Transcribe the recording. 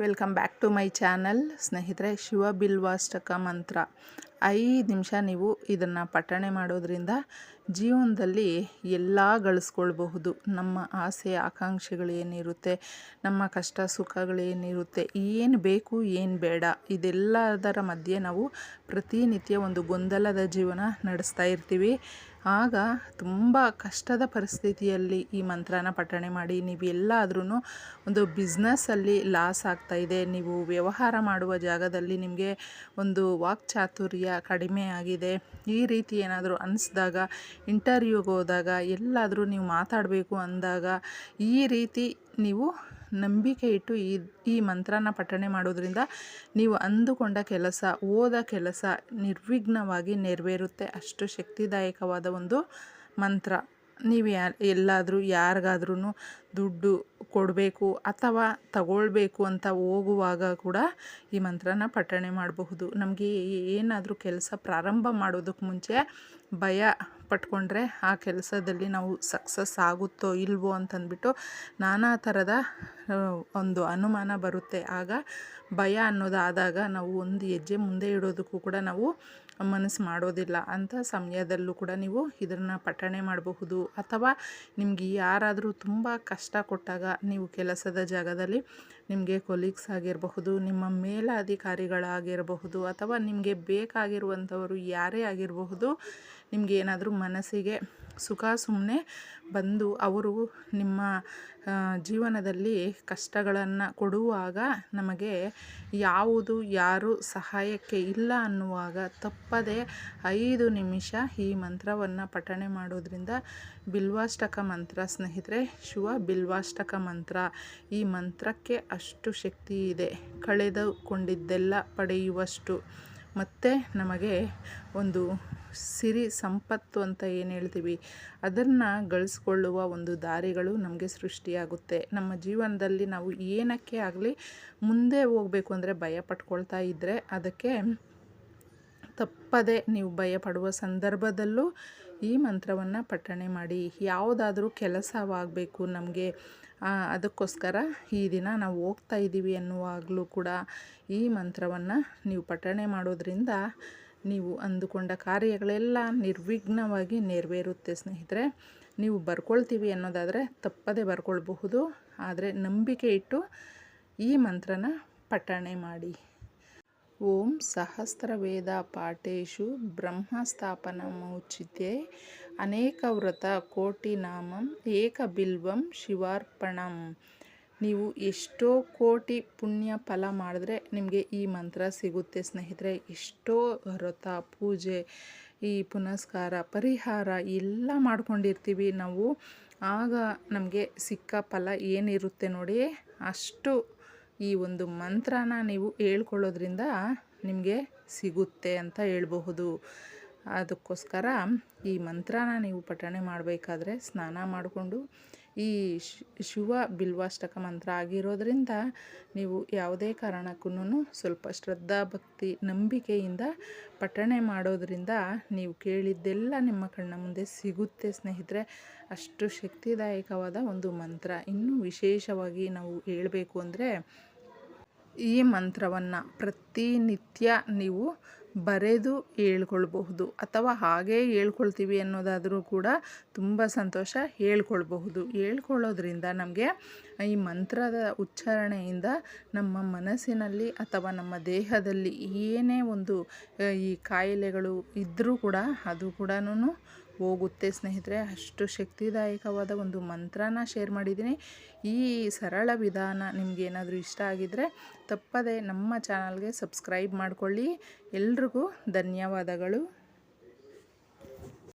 Welcome back to my channel ಸ್ನೇಹಿತರೆ ಶಿವ ಬಿಲ್ವಾಷ್ಟಕ ಮಂತ್ರ. ಐದು ನಿಮಿಷ ನೀವು ಇದನ್ನು ಪಠಣೆ ಮಾಡೋದ್ರಿಂದ ಜೀವನದಲ್ಲಿ ಎಲ್ಲ ಗಳಿಸ್ಕೊಳ್ಬಹುದು. ನಮ್ಮ ಆಸೆ, ಆಕಾಂಕ್ಷೆಗಳು ಏನಿರುತ್ತೆ, ನಮ್ಮ ಕಷ್ಟ ಸುಖಗಳೇನಿರುತ್ತೆ ಏನು ಬೇಕು, ಏನು ಬೇಡ, ಇದೆಲ್ಲದರ ಮಧ್ಯೆ ನಾವು ಪ್ರತಿನಿತ್ಯ ಒಂದು ಗೊಂದಲದ ಜೀವನ ನಡೆಸ್ತಾ ಇರ್ತೀವಿ. ಆಗ ತುಂಬ ಕಷ್ಟದ ಪರಿಸ್ಥಿತಿಯಲ್ಲಿ ಈ ಮಂತ್ರನ ಪಠಣೆ ಮಾಡಿ, ನೀವು ಎಲ್ಲಾದ್ರೂ ಒಂದು ಬಿಸ್ನೆಸ್ಸಲ್ಲಿ ಲಾಸ್ ಆಗ್ತಾಯಿದೆ ನೀವು ವ್ಯವಹಾರ ಮಾಡುವ ಜಾಗದಲ್ಲಿ ನಿಮಗೆ ಒಂದು ವಾಕ್ಚಾತುರ್ಯ ಕಡಿಮೆ ಆಗಿದೆ. ಈ ರೀತಿ ಏನಾದರೂ ಅನಿಸ್ದಾಗ ಇಂಟರ್ವ್ಯೂಗೆ ಹೋದಾಗ, ಎಲ್ಲಾದರೂ ನೀವು ಮಾತಾಡಬೇಕು ಅಂದಾಗ, ಈ ರೀತಿ ನೀವು ನಂಬಿಕೆ ಇಟ್ಟು ಈ ಈ ಮಂತ್ರನ ಪಠಣೆ ಮಾಡೋದ್ರಿಂದ ನೀವು ಅಂದುಕೊಂಡ ಕೆಲಸ, ಓದ ಕೆಲಸ ನಿರ್ವಿಘ್ನವಾಗಿ ನೆರವೇರುತ್ತೆ. ಅಷ್ಟು ಶಕ್ತಿದಾಯಕವಾದ ಒಂದು ಮಂತ್ರ. ನೀವು ಯಾ, ಎಲ್ಲಾದರೂ ಯಾರಿಗಾದ್ರೂ ದುಡ್ಡು ಕೊಡಬೇಕು ಅಥವಾ ತಗೊಳ್ಬೇಕು ಅಂತ ಹೋಗುವಾಗ ಕೂಡ ಈ ಮಂತ್ರನ ಪಠಣೆ ಮಾಡಬಹುದು. ನಮಗೆ ಏನಾದರೂ ಕೆಲಸ ಪ್ರಾರಂಭ ಮಾಡೋದಕ್ಕೆ ಮುಂಚೆ ಭಯ ಪಟ್ಕೊಂಡ್ರೆ ಆ ಕೆಲಸದಲ್ಲಿ ನಾವು ಸಕ್ಸಸ್ ಆಗುತ್ತೋ ಇಲ್ವೋ ಅಂತಂದ್ಬಿಟ್ಟು ನಾನಾ ಥರದ ಒಂದು ಅನುಮಾನ ಬರುತ್ತೆ. ಆಗ ಭಯ ಅನ್ನೋದಾದಾಗ ನಾವು ಒಂದು ಹೆಜ್ಜೆ ಮುಂದೆ ಇಡೋದಕ್ಕೂ ಕೂಡ ನಾವು ಮನಸ್ಸು ಮಾಡೋದಿಲ್ಲ ಅಂಥ ಸಮಯದಲ್ಲೂ ಕೂಡ ನೀವು ಇದನ್ನು ಪಠಣೆ ಮಾಡಬಹುದು. ಅಥವಾ ನಿಮಗೆ ಯಾರಾದರೂ ತುಂಬ ಕಷ್ಟ ಕೊಟ್ಟಾಗ ನೀವು ಕೆಲಸದ ಜಾಗದಲ್ಲಿ ನಿಮಗೆ ಕೊಲೀಗ್ಸ್ ಆಗಿರಬಹುದು, ನಿಮ್ಮ ಮೇಲಾಧಿಕಾರಿಗಳಾಗಿರಬಹುದು, ಅಥವಾ ನಿಮಗೆ ಬೇಕಾಗಿರುವಂಥವರು ಯಾರೇ ಆಗಿರಬಹುದು, ನಿಮಗೆ ಏನಾದರೂ ಮನಸ್ಸಿಗೆ ಸುಖ ಸುಮ್ಮನೆ ಬಂದು ಅವರು ನಿಮ್ಮ ಜೀವನದಲ್ಲಿ ಕಷ್ಟಗಳನ್ನು ಕೊಡುವಾಗ ನಮಗೆ ಯಾವುದು, ಯಾರು ಸಹಾಯಕ್ಕೆ ಇಲ್ಲ ಅನ್ನುವಾಗ ತಪ್ಪದೆ ಐದು ನಿಮಿಷ ಈ ಮಂತ್ರವನ್ನು ಪಠಣೆ ಮಾಡೋದ್ರಿಂದ ಬಿಲ್ವಾಷ್ಟಕ ಮಂತ್ರ ಸ್ನೇಹಿತರೆ, ಶಿವ ಬಿಲ್ವಾಷ್ಟಕ ಮಂತ್ರ. ಈ ಮಂತ್ರಕ್ಕೆ ಅಷ್ಟು ಶಕ್ತಿ ಇದೆ. ಕಳೆದುಕೊಂಡಿದ್ದೆಲ್ಲ ಪಡೆಯುವಷ್ಟು. ಮತ್ತು ನಮಗೆ ಒಂದು ಸಿರಿ ಸಂಪತ್ತು ಅಂತ ಏನು ಹೇಳ್ತೀವಿ? ಅದನ್ನು ಗಳಿಸ್ಕೊಳ್ಳುವ ಒಂದು ದಾರಿಗಳು ನಮಗೆ ಸೃಷ್ಟಿಯಾಗುತ್ತೆ. ನಮ್ಮ ಜೀವನದಲ್ಲಿ ನಾವು ಏನಕ್ಕೆ ಆಗಲಿ ಮುಂದೆ ಹೋಗಬೇಕು ಅಂದರೆ ಭಯ ಪಟ್ಕೊಳ್ತಾ ಇದ್ದರೆ ಅದಕ್ಕೆ ತಪ್ಪದೆ ನೀವು ಭಯಪಡುವ ಸಂದರ್ಭದಲ್ಲೂ ಈ ಮಂತ್ರವನ್ನು ಪಠಣೆ ಮಾಡಿ. ಯಾವುದಾದ್ರೂ ಕೆಲಸವಾಗಬೇಕು ನಮಗೆ. ಅದಕ್ಕೋಸ್ಕರ ಈ ದಿನ ನಾವು ಹೋಗ್ತಾ ಇದ್ದೀವಿ ಅನ್ನುವಾಗಲೂ ಕೂಡ ಈ ಮಂತ್ರವನ್ನು ನೀವು ಪಠಣೆ ಮಾಡೋದ್ರಿಂದ ನೀವು ಅಂದುಕೊಂಡ ಕಾರ್ಯಗಳೆಲ್ಲ ನಿರ್ವಿಘ್ನವಾಗಿ ನೆರವೇರುತ್ತೆ, ಸ್ನೇಹಿತರೆ. ನೀವು ಬರ್ಕೊಳ್ತೀವಿ ಅನ್ನೋದಾದರೆ ತಪ್ಪದೇ ಬರ್ಕೊಳ್ಬಹುದು. ಆದರೆ ನಂಬಿಕೆ ಇಟ್ಟು ಈ ಮಂತ್ರನ ಪಠಣೆ ಮಾಡಿ. ಓಂ ಸಹಸ್ರವೇದ ಪಾಠೇಶು ಬ್ರಹ್ಮಸ್ಥಾಪನಮೌಚಿತೆ ಅನೇಕ ವ್ರತ ಕೋಟಿ ನಾಮಂ ಏಕ ಬಿಲ್ವಂ ಶಿವಾರ್ಪಣಂ. ನೀವು ಎಷ್ಟೋ ಕೋಟಿ ಪುಣ್ಯ ಫಲ ಮಾಡಿದ್ರೆ ನಿಮಗೆ ಈ ಮಂತ್ರ ಸಿಗುತ್ತೆ, ಸ್ನೇಹಿತರೆ. ಎಷ್ಟೋ ವ್ರತ, ಪೂಜೆ, ಈ ಪುನಸ್ಕಾರ, ಪರಿಹಾರ ಎಲ್ಲ ಮಾಡ್ಕೊಂಡಿರ್ತೀವಿ. ನಾವು ಆಗ ನಮಗೆ ಸಿಕ್ಕ ಫಲ ಏನಿರುತ್ತೆ ನೋಡಿ, ಅಷ್ಟು ಈ ಒಂದು ಮಂತ್ರನ ನೀವು ಹೇಳ್ಕೊಳ್ಳೋದ್ರಿಂದ ನಿಮಗೆ ಸಿಗುತ್ತೆ ಅಂತ ಹೇಳ್ಬಹುದು. ಅದಕ್ಕೋಸ್ಕರ ಈ ಮಂತ್ರನ ನೀವು ಪಠಣೆ ಮಾಡಬೇಕಾದ್ರೆ ಸ್ನಾನ ಮಾಡಿಕೊಂಡು ಈ ಶಿವ ಬಿಲ್ವಾಷ್ಟಕ ಮಂತ್ರ ಆಗಿರೋದ್ರಿಂದ ನೀವು ಯಾವುದೇ ಕಾರಣಕ್ಕೂ ಸ್ವಲ್ಪ ಶ್ರದ್ಧಾ ಭಕ್ತಿ ನಂಬಿಕೆಯಿಂದ ಪಠಣೆ ಮಾಡೋದ್ರಿಂದ ನೀವು ಕೇಳಿದ್ದೆಲ್ಲ ನಿಮ್ಮ ಕಣ್ಣ ಮುಂದೆ ಸಿಗುತ್ತೆ ಸ್ನೇಹಿತರೆ. ಅಷ್ಟು ಶಕ್ತಿದಾಯಕವಾದ ಒಂದು ಮಂತ್ರ. ಇನ್ನೂ ವಿಶೇಷವಾಗಿ ನಾವು ಹೇಳಬೇಕು ಅಂದರೆ ಈ ಮಂತ್ರವನ್ನು ಪ್ರತಿನಿತ್ಯ ನೀವು ಬರೆದು ಹೇಳ್ಕೊಳ್ಬಹುದು ಅಥವಾ ಹಾಗೇ ಹೇಳ್ಕೊಳ್ತೀವಿ ಅನ್ನೋದಾದರೂ ಕೂಡ ತುಂಬ ಸಂತೋಷ ಹೇಳ್ಕೊಳ್ಬಹುದು. ಹೇಳ್ಕೊಳ್ಳೋದ್ರಿಂದ ನಮಗೆ ಈ ಮಂತ್ರದ ಉಚ್ಚಾರಣೆಯಿಂದ ನಮ್ಮ ಮನಸ್ಸಿನಲ್ಲಿ ಅಥವಾ ನಮ್ಮ ದೇಹದಲ್ಲಿ ಏನೇ ಒಂದು ಈ ಕಾಯಿಲೆಗಳು ಇದ್ದರೂ ಕೂಡ ಅದು ಕೂಡ ಹೋಗುತ್ತೆ. ಸ್ನೇಹಿತರೆ, ಅಷ್ಟು ಶಕ್ತಿದಾಯಕವಾದ ಒಂದು ಮಂತ್ರನ ಶೇರ್ ಮಾಡಿದ್ದೀನಿ. ಈ ಸರಳ ವಿಧಾನ ನಿಮಗೇನಾದರೂ ಇಷ್ಟ ಆಗಿದ್ದರೆ ತಪ್ಪದೆ ನಮ್ಮ ಚಾನಲ್ಗೆ ಸಬ್ಸ್ಕ್ರೈಬ್ ಮಾಡಿಕೊಳ್ಳಿ. ಎಲ್ರಿಗೂ ಧನ್ಯವಾದಗಳು.